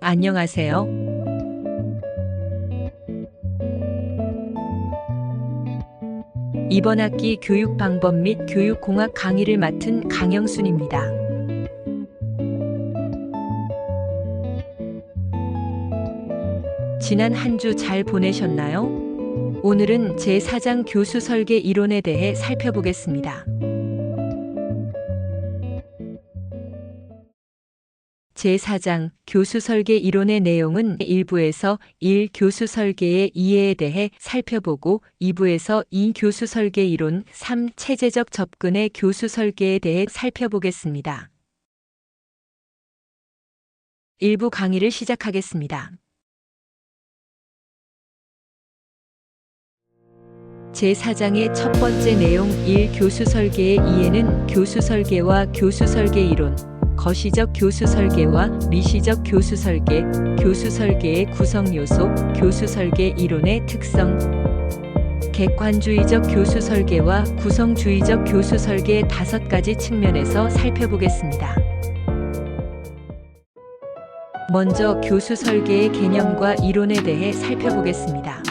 안녕하세요. 이번 학기 교육 방법 및 교육 공학 강의를 맡은 강영순입니다. 지난 한 주 잘 보내셨나요? 오늘은 제4장 교수 설계 이론에 대해 살펴보겠습니다. 제4장 교수 설계 이론의 내용은 1부에서 1 교수 설계의 이해에 대해 살펴보고 2부에서 2 교수 설계 이론 3 체제적 접근의 교수 설계에 대해 살펴보겠습니다. 1부 강의를 시작하겠습니다. 제4장의 첫 번째 내용 1 교수 설계의 이해는 교수 설계와 교수 설계 이론, 거시적 교수 설계와 미시적 교수 설계, 교수 설계의 구성 요소, 교수 설계 이론의 특성, 객관주의적 교수 설계와 구성주의적 교수 설계 다섯 가지 측면에서 살펴보겠습니다. 먼저 교수 설계의 개념과 이론에 대해 살펴보겠습니다.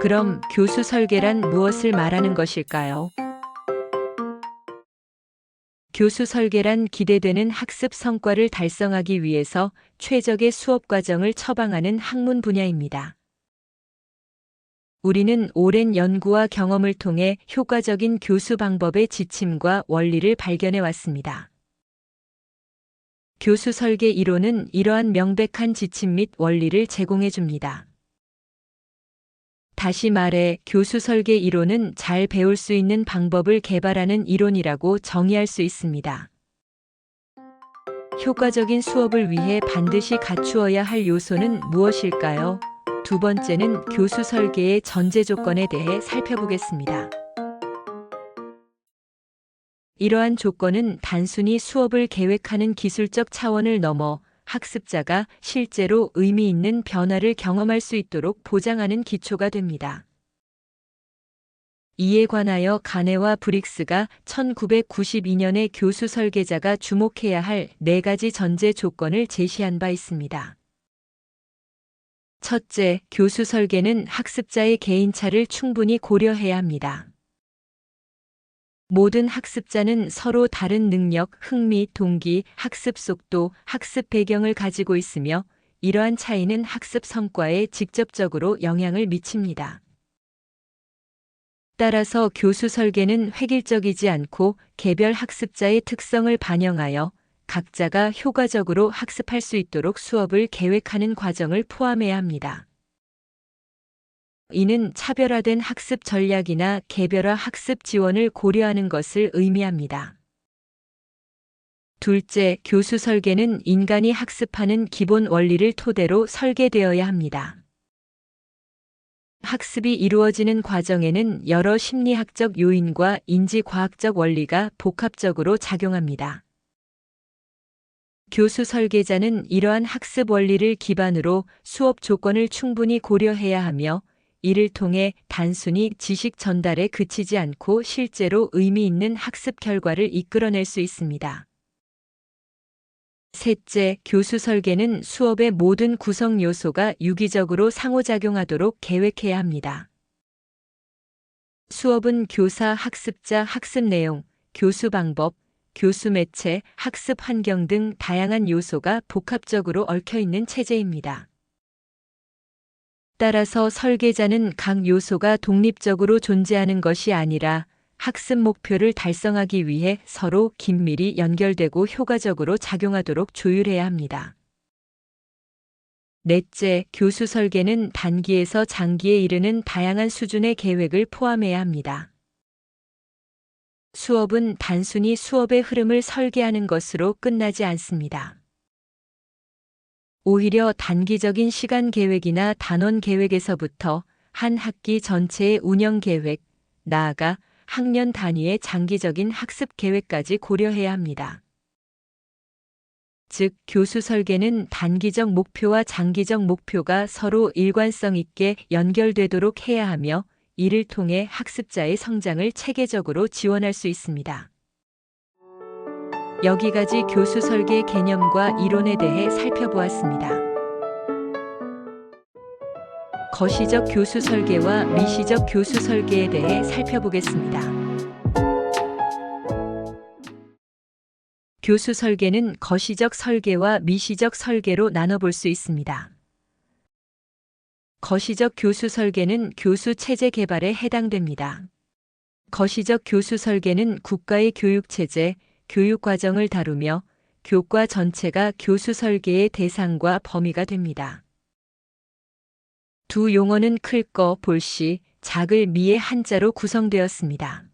그럼 교수 설계란 무엇을 말하는 것일까요? 교수 설계란 기대되는 학습 성과를 달성하기 위해서 최적의 수업 과정을 처방하는 학문 분야입니다. 우리는 오랜 연구와 경험을 통해 효과적인 교수 방법의 지침과 원리를 발견해 왔습니다. 교수 설계 이론은 이러한 명백한 지침 및 원리를 제공해 줍니다. 다시 말해 교수 설계 이론은 잘 배울 수 있는 방법을 개발하는 이론이라고 정의할 수 있습니다. 효과적인 수업을 위해 반드시 갖추어야 할 요소는 무엇일까요? 두 번째는 교수 설계의 전제 조건에 대해 살펴보겠습니다. 이러한 조건은 단순히 수업을 계획하는 기술적 차원을 넘어 학습자가 실제로 의미 있는 변화를 경험할 수 있도록 보장하는 기초가 됩니다. 이에 관하여 가네와 브릭스가 1992년에 교수 설계자가 주목해야 할 네 가지 전제 조건을 제시한 바 있습니다. 첫째, 교수 설계는 학습자의 개인차를 충분히 고려해야 합니다. 모든 학습자는 서로 다른 능력, 흥미, 동기, 학습 속도, 학습 배경을 가지고 있으며 이러한 차이는 학습 성과에 직접적으로 영향을 미칩니다. 따라서 교수 설계는 획일적이지 않고 개별 학습자의 특성을 반영하여 각자가 효과적으로 학습할 수 있도록 수업을 계획하는 과정을 포함해야 합니다. 이는 차별화된 학습 전략이나 개별화 학습 지원을 고려하는 것을 의미합니다. 둘째, 교수 설계는 인간이 학습하는 기본 원리를 토대로 설계되어야 합니다. 학습이 이루어지는 과정에는 여러 심리학적 요인과 인지과학적 원리가 복합적으로 작용합니다. 교수 설계자는 이러한 학습 원리를 기반으로 수업 조건을 충분히 고려해야 하며 이를 통해 단순히 지식 전달에 그치지 않고 실제로 의미 있는 학습 결과를 이끌어낼 수 있습니다. 셋째, 교수 설계는 수업의 모든 구성 요소가 유기적으로 상호작용하도록 계획해야 합니다. 수업은 교사, 학습자, 학습 내용, 교수 방법, 교수 매체, 학습 환경 등 다양한 요소가 복합적으로 얽혀 있는 체제입니다. 따라서 설계자는 각 요소가 독립적으로 존재하는 것이 아니라 학습 목표를 달성하기 위해 서로 긴밀히 연결되고 효과적으로 작용하도록 조율해야 합니다. 넷째, 교수 설계는 단기에서 장기에 이르는 다양한 수준의 계획을 포함해야 합니다. 수업은 단순히 수업의 흐름을 설계하는 것으로 끝나지 않습니다. 오히려 단기적인 시간 계획이나 단원 계획에서부터 한 학기 전체의 운영 계획, 나아가 학년 단위의 장기적인 학습 계획까지 고려해야 합니다. 즉, 교수 설계는 단기적 목표와 장기적 목표가 서로 일관성 있게 연결되도록 해야 하며 이를 통해 학습자의 성장을 체계적으로 지원할 수 있습니다. 여기까지 교수 설계 개념과 이론에 대해 살펴보았습니다. 거시적 교수 설계와 미시적 교수 설계에 대해 살펴보겠습니다. 교수 설계는 거시적 설계와 미시적 설계로 나눠볼 수 있습니다. 거시적 교수 설계는 교수 체제 개발에 해당됩니다. 거시적 교수 설계는 국가의 교육 체제, 교육 과정을 다루며 교과 전체가 교수 설계의 대상과 범위가 됩니다. 두 용어는 클 거 볼시, 작을 미의 한자로 구성되었습니다.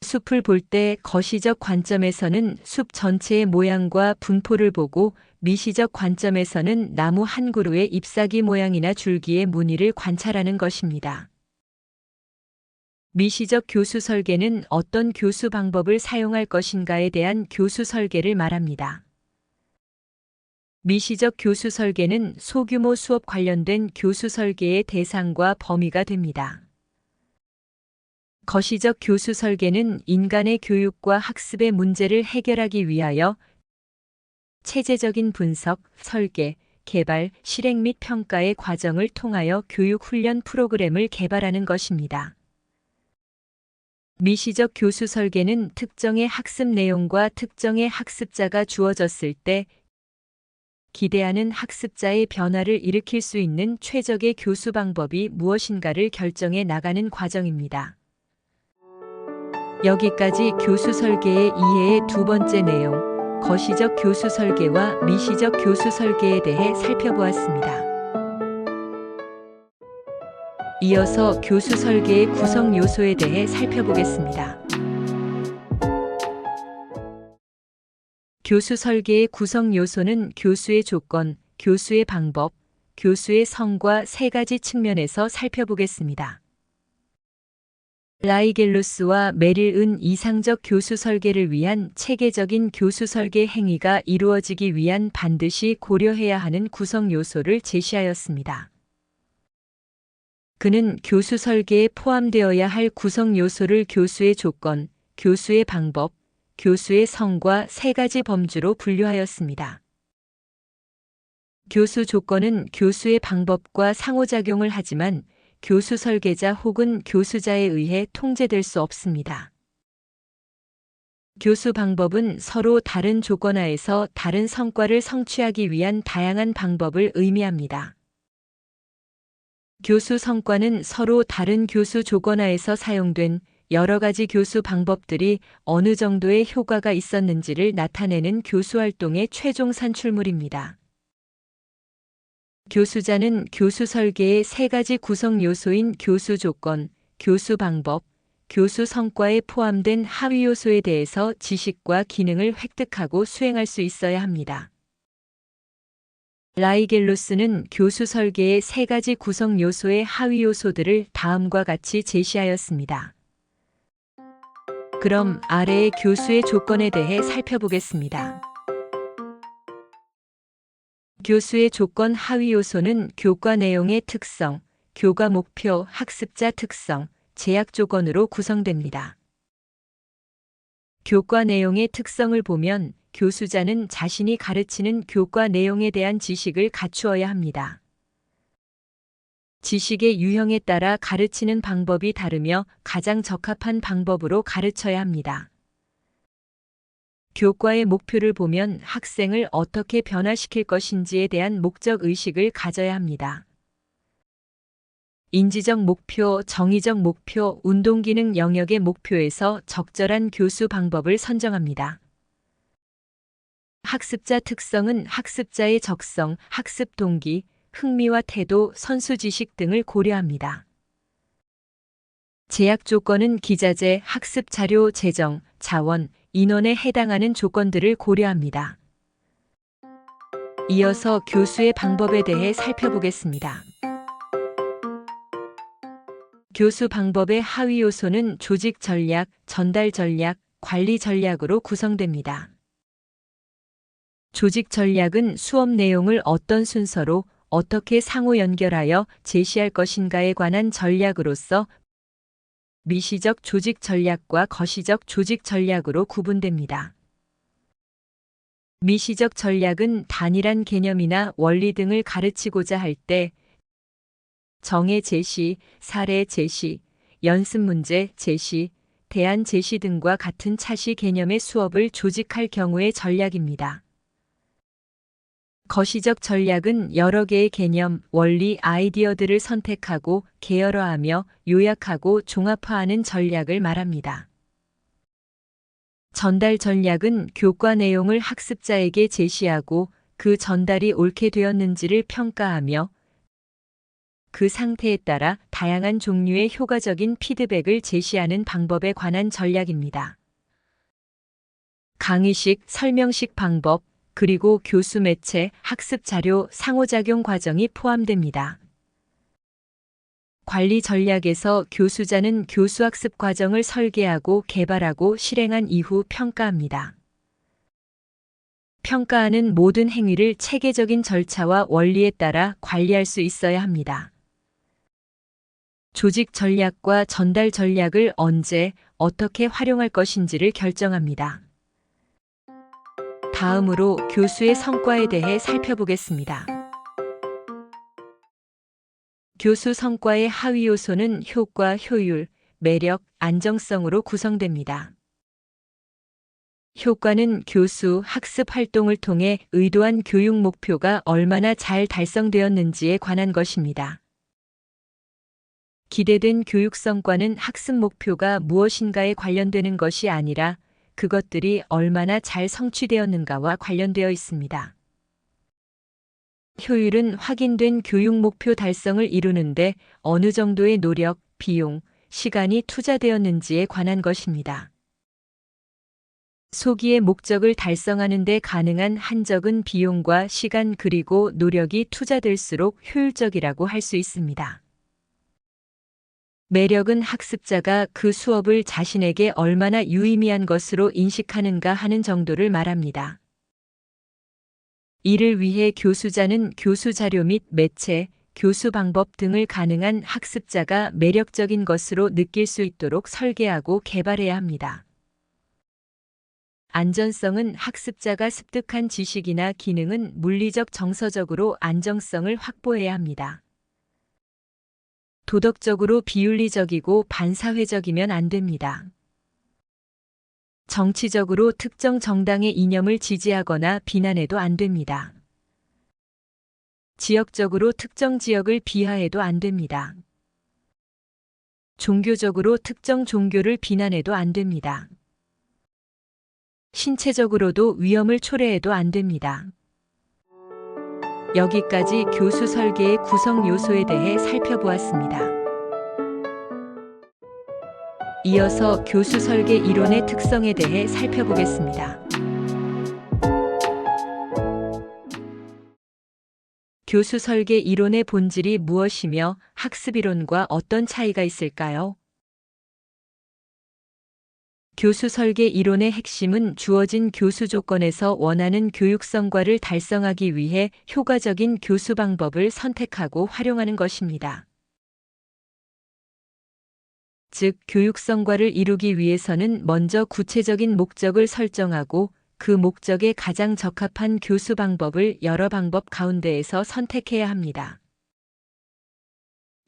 숲을 볼 때 거시적 관점에서는 숲 전체의 모양과 분포를 보고 미시적 관점에서는 나무 한 그루의 잎사귀 모양이나 줄기의 무늬를 관찰하는 것입니다. 미시적 교수 설계는 어떤 교수 방법을 사용할 것인가에 대한 교수 설계를 말합니다. 미시적 교수 설계는 소규모 수업 관련된 교수 설계의 대상과 범위가 됩니다. 거시적 교수 설계는 인간의 교육과 학습의 문제를 해결하기 위하여 체제적인 분석, 설계, 개발, 실행 및 평가의 과정을 통하여 교육 훈련 프로그램을 개발하는 것입니다. 미시적 교수 설계는 특정의 학습 내용과 특정의 학습자가 주어졌을 때 기대하는 학습자의 변화를 일으킬 수 있는 최적의 교수 방법이 무엇인가를 결정해 나가는 과정입니다. 여기까지 교수 설계의 이해의 두 번째 내용, 거시적 교수 설계와 미시적 교수 설계에 대해 살펴보았습니다. 이어서 교수 설계의 구성 요소에 대해 살펴보겠습니다. 교수 설계의 구성 요소는 교수의 조건, 교수의 방법, 교수의 성과 세 가지 측면에서 살펴보겠습니다. 라이겔로스와 메릴은 이상적 교수 설계를 위한 체계적인 교수 설계 행위가 이루어지기 위한 반드시 고려해야 하는 구성 요소를 제시하였습니다. 그는 교수 설계에 포함되어야 할 구성 요소를 교수의 조건, 교수의 방법, 교수의 성과 세 가지 범주로 분류하였습니다. 교수 조건은 교수의 방법과 상호작용을 하지만 교수 설계자 혹은 교수자에 의해 통제될 수 없습니다. 교수 방법은 서로 다른 조건 하에서 다른 성과를 성취하기 위한 다양한 방법을 의미합니다. 교수 성과는 서로 다른 교수 조건 하에서 사용된 여러 가지 교수 방법들이 어느 정도의 효과가 있었는지를 나타내는 교수 활동의 최종 산출물입니다. 교수자는 교수 설계의 세 가지 구성 요소인 교수 조건, 교수 방법, 교수 성과에 포함된 하위 요소에 대해서 지식과 기능을 획득하고 수행할 수 있어야 합니다. 라이겔로스는 교수 설계의 세 가지 구성 요소의 하위 요소들을 다음과 같이 제시하였습니다. 그럼 아래의 교수의 조건에 대해 살펴보겠습니다. 교수의 조건 하위 요소는 교과 내용의 특성, 교과 목표, 학습자 특성, 제약 조건으로 구성됩니다. 교과 내용의 특성을 보면 교수자는 자신이 가르치는 교과 내용에 대한 지식을 갖추어야 합니다. 지식의 유형에 따라 가르치는 방법이 다르며 가장 적합한 방법으로 가르쳐야 합니다. 교과의 목표를 보면 학생을 어떻게 변화시킬 것인지에 대한 목적 의식을 가져야 합니다. 인지적 목표, 정의적 목표, 운동기능 영역의 목표에서 적절한 교수 방법을 선정합니다. 학습자 특성은 학습자의 적성, 학습 동기, 흥미와 태도, 선수 지식 등을 고려합니다. 제약 조건은 기자재, 학습 자료 제정, 자원, 인원에 해당하는 조건들을 고려합니다. 이어서 교수의 방법에 대해 살펴보겠습니다. 교수 방법의 하위 요소는 조직 전략, 전달 전략, 관리 전략으로 구성됩니다. 조직 전략은 수업 내용을 어떤 순서로 어떻게 상호 연결하여 제시할 것인가에 관한 전략으로서 미시적 조직 전략과 거시적 조직 전략으로 구분됩니다. 미시적 전략은 단일한 개념이나 원리 등을 가르치고자 할 때 정의 제시, 사례 제시, 연습 문제 제시, 대안 제시 등과 같은 차시 개념의 수업을 조직할 경우의 전략입니다. 거시적 전략은 여러 개의 개념, 원리, 아이디어들을 선택하고 계열화하며 요약하고 종합화하는 전략을 말합니다. 전달 전략은 교과 내용을 학습자에게 제시하고 그 전달이 옳게 되었는지를 평가하며 그 상태에 따라 다양한 종류의 효과적인 피드백을 제시하는 방법에 관한 전략입니다. 강의식, 설명식 방법, 그리고 교수 매체, 학습 자료, 상호작용 과정이 포함됩니다. 관리 전략에서 교수자는 교수학습 과정을 설계하고 개발하고 실행한 이후 평가합니다. 평가하는 모든 행위를 체계적인 절차와 원리에 따라 관리할 수 있어야 합니다. 조직 전략과 전달 전략을 언제, 어떻게 활용할 것인지를 결정합니다. 다음으로 교수의 성과에 대해 살펴보겠습니다. 교수 성과의 하위 요소는 효과, 효율, 매력, 안정성으로 구성됩니다. 효과는 교수 학습 활동을 통해 의도한 교육 목표가 얼마나 잘 달성되었는지에 관한 것입니다. 기대된 교육 성과는 학습 목표가 무엇인가에 관련되는 것이 아니라 그것들이 얼마나 잘 성취되었는가와 관련되어 있습니다. 효율은 확인된 교육 목표 달성을 이루는데 어느 정도의 노력, 비용, 시간이 투자되었는지에 관한 것입니다. 소기의 목적을 달성하는 데 가능한 한적은 비용과 시간 그리고 노력이 투자될수록 효율적이라고 할 수 있습니다. 매력은 학습자가 그 수업을 자신에게 얼마나 유의미한 것으로 인식하는가 하는 정도를 말합니다. 이를 위해 교수자는 교수 자료 및 매체, 교수 방법 등을 가능한 학습자가 매력적인 것으로 느낄 수 있도록 설계하고 개발해야 합니다. 안전성은 학습자가 습득한 지식이나 기능은 물리적 정서적으로 안정성을 확보해야 합니다. 도덕적으로 비윤리적이고 반사회적이면 안 됩니다. 정치적으로 특정 정당의 이념을 지지하거나 비난해도 안 됩니다. 지역적으로 특정 지역을 비하해도 안 됩니다. 종교적으로 특정 종교를 비난해도 안 됩니다. 신체적으로도 위험을 초래해도 안 됩니다. 여기까지 교수 설계의 구성 요소에 대해 살펴보았습니다. 이어서 교수 설계 이론의 특성에 대해 살펴보겠습니다. 교수 설계 이론의 본질이 무엇이며 학습 이론과 어떤 차이가 있을까요? 교수 설계 이론의 핵심은 주어진 교수 조건에서 원하는 교육 성과를 달성하기 위해 효과적인 교수 방법을 선택하고 활용하는 것입니다. 즉, 교육 성과를 이루기 위해서는 먼저 구체적인 목적을 설정하고 그 목적에 가장 적합한 교수 방법을 여러 방법 가운데에서 선택해야 합니다.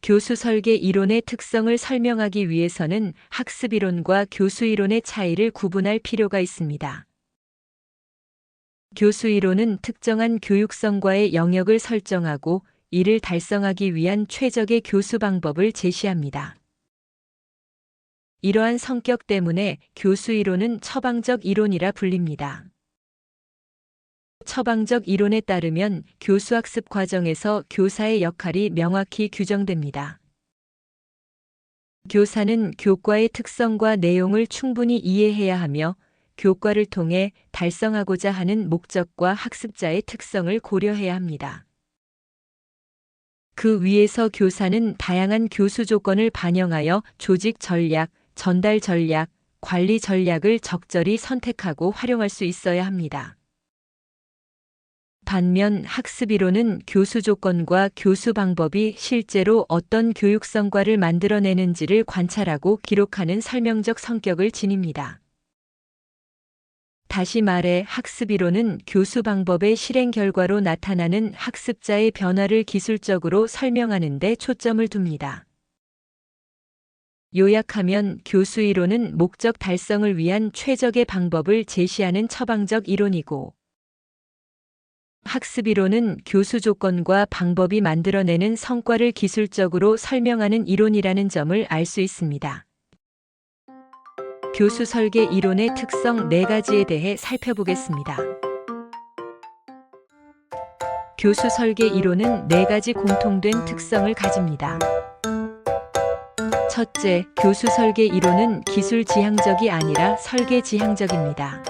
교수 설계 이론의 특성을 설명하기 위해서는 학습 이론과 교수 이론의 차이를 구분할 필요가 있습니다. 교수 이론은 특정한 교육성과의 영역을 설정하고 이를 달성하기 위한 최적의 교수 방법을 제시합니다. 이러한 성격 때문에 교수 이론은 처방적 이론이라 불립니다. 처방적 이론에 따르면 교수학습 과정에서 교사의 역할이 명확히 규정됩니다. 교사는 교과의 특성과 내용을 충분히 이해해야 하며 교과를 통해 달성하고자 하는 목적과 학습자의 특성을 고려해야 합니다. 그 위에서 교사는 다양한 교수 조건을 반영하여 조직 전략, 전달 전략, 관리 전략을 적절히 선택하고 활용할 수 있어야 합니다. 반면 학습이론은 교수 조건과 교수 방법이 실제로 어떤 교육 성과를 만들어내는지를 관찰하고 기록하는 설명적 성격을 지닙니다. 다시 말해 학습 이론은 교수 방법의 실행 결과로 나타나는 학습자의 변화를 기술적으로 설명하는 데 초점을 둡니다. 요약하면 교수 이론은 목적 달성을 위한 최적의 방법을 제시하는 처방적 이론이고 학습 이론은 교수 조건과 방법이 만들어내는 성과를 기술적으로 설명하는 이론이라는 점을 알 수 있습니다. 교수 설계 이론의 특성 네 가지에 대해 살펴보겠습니다. 교수 설계 이론은 네 가지 공통된 특성을 가집니다. 첫째, 교수 설계 이론은 기술 지향적이 아니라 설계 지향적입니다.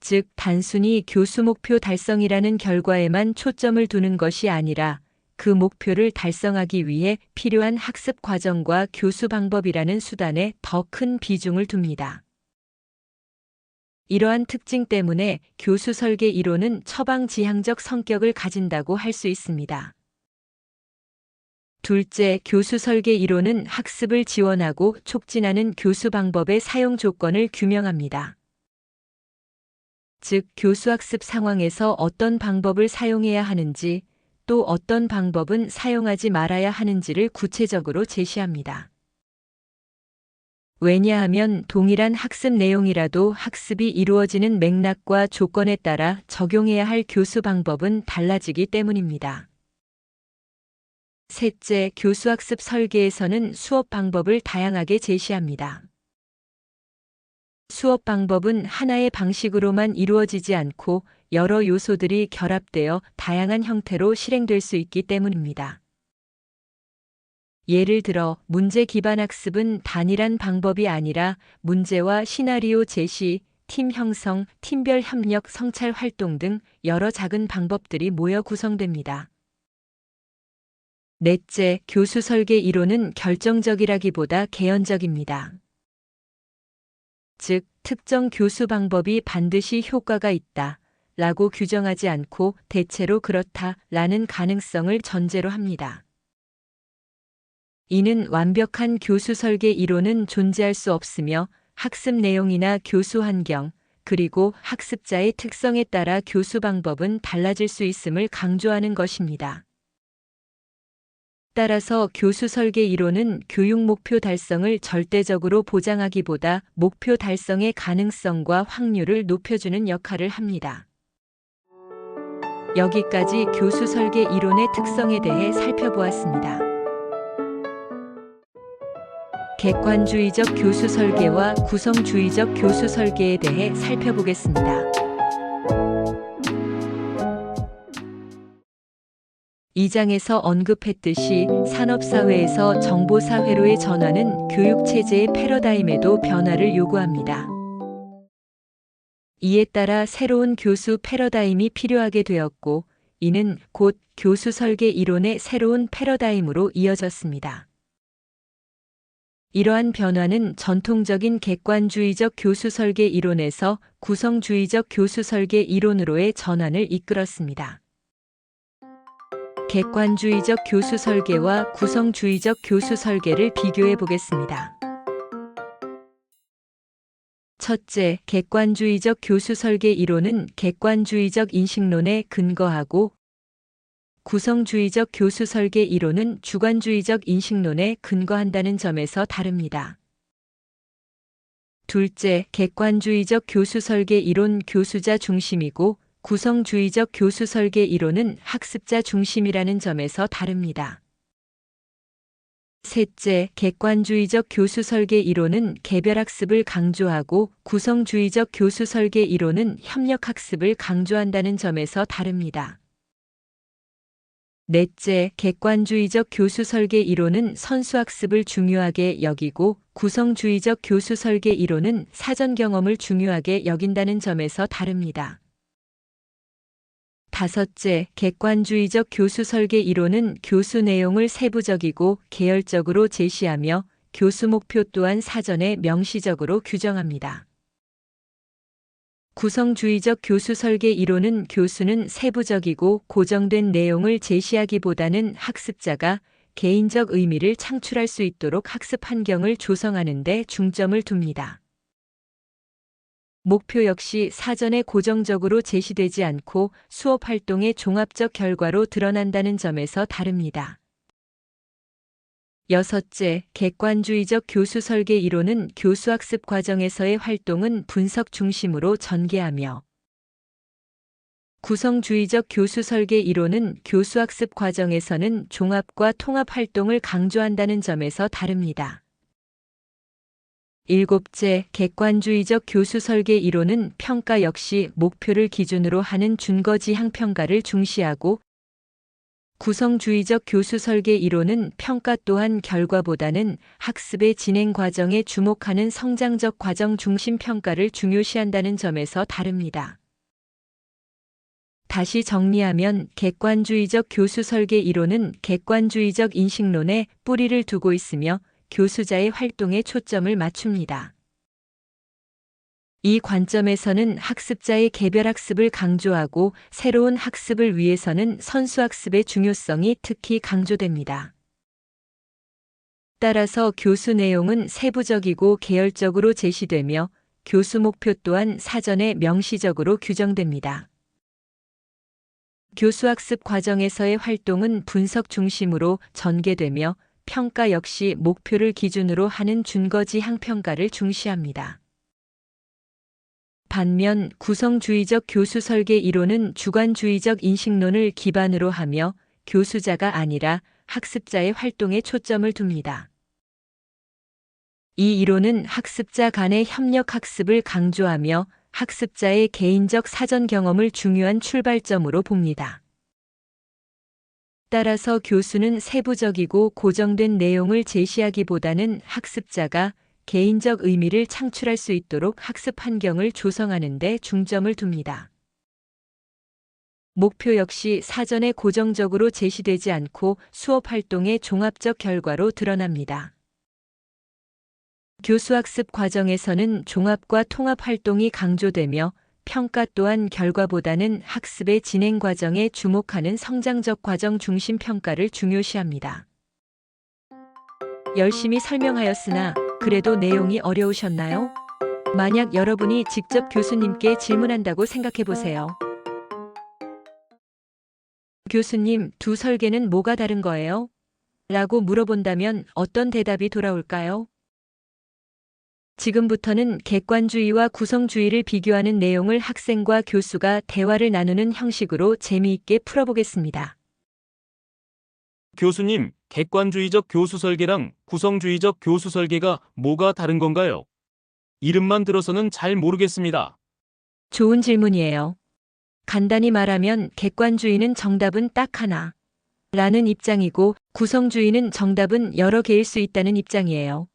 즉, 단순히 교수 목표 달성이라는 결과에만 초점을 두는 것이 아니라 그 목표를 달성하기 위해 필요한 학습 과정과 교수 방법이라는 수단에 더 큰 비중을 둡니다. 이러한 특징 때문에 교수 설계 이론은 처방 지향적 성격을 가진다고 할 수 있습니다. 둘째, 교수 설계 이론은 학습을 지원하고 촉진하는 교수 방법의 사용 조건을 규명합니다. 즉, 교수 학습 상황에서 어떤 방법을 사용해야 하는지, 또 어떤 방법은 사용하지 말아야 하는지를 구체적으로 제시합니다. 왜냐하면 동일한 학습 내용이라도 학습이 이루어지는 맥락과 조건에 따라 적용해야 할 교수 방법은 달라지기 때문입니다. 셋째, 교수학습 설계에서는 수업 방법을 다양하게 제시합니다. 수업 방법은 하나의 방식으로만 이루어지지 않고 여러 요소들이 결합되어 다양한 형태로 실행될 수 있기 때문입니다. 예를 들어 문제 기반 학습은 단일한 방법이 아니라 문제와 시나리오 제시, 팀 형성, 팀별 협력, 성찰 활동 등 여러 작은 방법들이 모여 구성됩니다. 넷째, 교수 설계 이론은 결정적이라기보다 개연적입니다. 즉, 특정 교수 방법이 반드시 효과가 있다. 라고 규정하지 않고 대체로 그렇다. 라는 가능성을 전제로 합니다. 이는 완벽한 교수 설계 이론은 존재할 수 없으며 학습 내용이나 교수 환경, 그리고 학습자의 특성에 따라 교수 방법은 달라질 수 있음을 강조하는 것입니다. 따라서 교수 설계 이론은 교육 목표 달성을 절대적으로 보장하기보다 목표 달성의 가능성과 확률을 높여주는 역할을 합니다. 여기까지 교수 설계 이론의 특성에 대해 살펴보았습니다. 객관주의적 교수 설계와 구성주의적 교수 설계에 대해 살펴보겠습니다. 이 장에서 언급했듯이 산업사회에서 정보사회로의 전환은 교육체제의 패러다임에도 변화를 요구합니다. 이에 따라 새로운 교수 패러다임이 필요하게 되었고, 이는 곧 교수 설계 이론의 새로운 패러다임으로 이어졌습니다. 이러한 변화는 전통적인 객관주의적 교수 설계 이론에서 구성주의적 교수 설계 이론으로의 전환을 이끌었습니다. 객관주의적 교수 설계와 구성주의적 교수 설계를 비교해 보겠습니다. 첫째, 객관주의적 교수 설계 이론은 객관주의적 인식론에 근거하고 구성주의적 교수 설계 이론은 주관주의적 인식론에 근거한다는 점에서 다릅니다. 둘째, 객관주의적 교수 설계 이론 교수자 중심이고 구성주의적 교수 설계 이론은 학습자 중심이라는 점에서 다릅니다. 셋째, 객관주의적 교수 설계 이론은 개별학습을 강조하고 구성주의적 교수 설계 이론은 협력학습을 강조한다는 점에서 다릅니다. 넷째, 객관주의적 교수 설계 이론은 선수학습을 중요하게 여기고 구성주의적 교수 설계 이론은 사전 경험을 중요하게 여긴다는 점에서 다릅니다. 다섯째, 객관주의적 교수 설계 이론은 교수 내용을 세부적이고 계열적으로 제시하며 교수 목표 또한 사전에 명시적으로 규정합니다. 구성주의적 교수 설계 이론은 교수는 세부적이고 고정된 내용을 제시하기보다는 학습자가 개인적 의미를 창출할 수 있도록 학습 환경을 조성하는 데 중점을 둡니다. 목표 역시 사전에 고정적으로 제시되지 않고 수업 활동의 종합적 결과로 드러난다는 점에서 다릅니다. 여섯째, 객관주의적 교수 설계 이론은 교수 학습 과정에서의 활동은 분석 중심으로 전개하며 구성주의적 교수 설계 이론은 교수 학습 과정에서는 종합과 통합 활동을 강조한다는 점에서 다릅니다. 일곱째, 객관주의적 교수 설계 이론은 평가 역시 목표를 기준으로 하는 준거지향 평가를 중시하고 구성주의적 교수 설계 이론은 평가 또한 결과보다는 학습의 진행 과정에 주목하는 성장적 과정 중심 평가를 중요시한다는 점에서 다릅니다. 다시 정리하면 객관주의적 교수 설계 이론은 객관주의적 인식론에 뿌리를 두고 있으며 교수자의 활동에 초점을 맞춥니다. 이 관점에서는 학습자의 개별 학습을 강조하고 새로운 학습을 위해서는 선수학습의 중요성이 특히 강조됩니다. 따라서 교수 내용은 세부적이고 계열적으로 제시되며 교수 목표 또한 사전에 명시적으로 규정됩니다. 교수학습 과정에서의 활동은 분석 중심으로 전개되며 평가 역시 목표를 기준으로 하는 준거지향 평가를 중시합니다. 반면 구성주의적 교수 설계 이론은 주관주의적 인식론을 기반으로 하며 교수자가 아니라 학습자의 활동에 초점을 둡니다. 이 이론은 학습자 간의 협력 학습을 강조하며 학습자의 개인적 사전 경험을 중요한 출발점으로 봅니다. 따라서 교수는 세부적이고 고정된 내용을 제시하기보다는 학습자가 개인적 의미를 창출할 수 있도록 학습 환경을 조성하는 데 중점을 둡니다. 목표 역시 사전에 고정적으로 제시되지 않고 수업 활동의 종합적 결과로 드러납니다. 교수학습 과정에서는 종합과 통합 활동이 강조되며 평가 또한 결과보다는 학습의 진행 과정에 주목하는 성장적 과정 중심 평가를 중요시합니다. 열심히 설명하였으나 그래도 내용이 어려우셨나요? 만약 여러분이 직접 교수님께 질문한다고 생각해 보세요. 교수님, 두 설계는 뭐가 다른 거예요? 라고 물어본다면 어떤 대답이 돌아올까요? 지금부터는 객관주의와 구성주의를 비교하는 내용을 학생과 교수가 대화를 나누는 형식으로 재미있게 풀어보겠습니다. 교수님, 객관주의적 교수 설계랑 구성주의적 교수 설계가 뭐가 다른 건가요? 이름만 들어서는 잘 모르겠습니다. 좋은 질문이에요. 간단히 말하면 객관주의는 정답은 딱 하나. 라는 입장이고 구성주의는 정답은 여러 개일 수 있다는 입장이에요.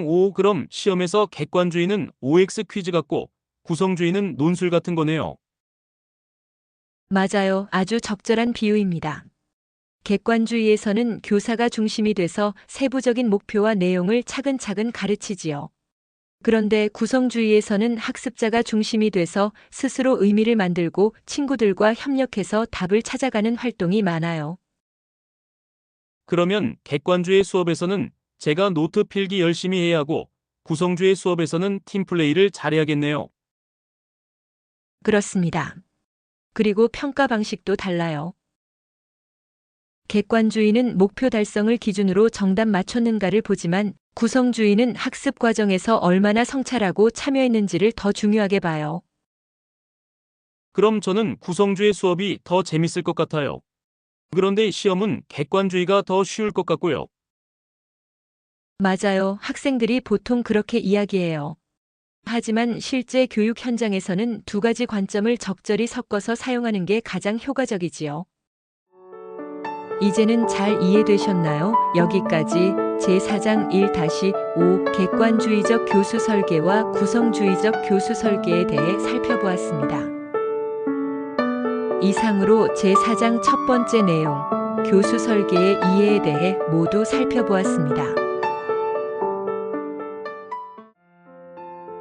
오, 그럼 시험에서 객관주의는 OX 퀴즈 같고 구성주의는 논술 같은 거네요. 맞아요. 아주 적절한 비유입니다. 객관주의에서는 교사가 중심이 돼서 세부적인 목표와 내용을 차근차근 가르치지요. 그런데 구성주의에서는 학습자가 중심이 돼서 스스로 의미를 만들고 친구들과 협력해서 답을 찾아가는 활동이 많아요. 그러면 객관주의 수업에서는 제가 노트 필기 열심히 해야 하고 구성주의 수업에서는 팀플레이를 잘해야겠네요. 그렇습니다. 그리고 평가 방식도 달라요. 객관주의는 목표 달성을 기준으로 정답 맞췄는가를 보지만 구성주의는 학습 과정에서 얼마나 성찰하고 참여했는지를 더 중요하게 봐요. 그럼 저는 구성주의 수업이 더 재밌을 것 같아요. 그런데 시험은 객관주의가 더 쉬울 것 같고요. 맞아요. 학생들이 보통 그렇게 이야기해요. 하지만 실제 교육 현장에서는 두 가지 관점을 적절히 섞어서 사용하는 게 가장 효과적이지요. 이제는 잘 이해되셨나요? 여기까지 제4장 1-5 객관주의적 교수 설계와 구성주의적 교수 설계에 대해 살펴보았습니다. 이상으로 제4장 첫 번째 내용, 교수 설계의 이해에 대해 모두 살펴보았습니다.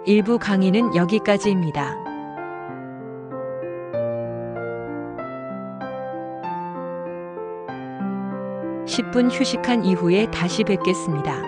일부 강의는 여기까지입니다. 10분 휴식한 이후에 다시 뵙겠습니다.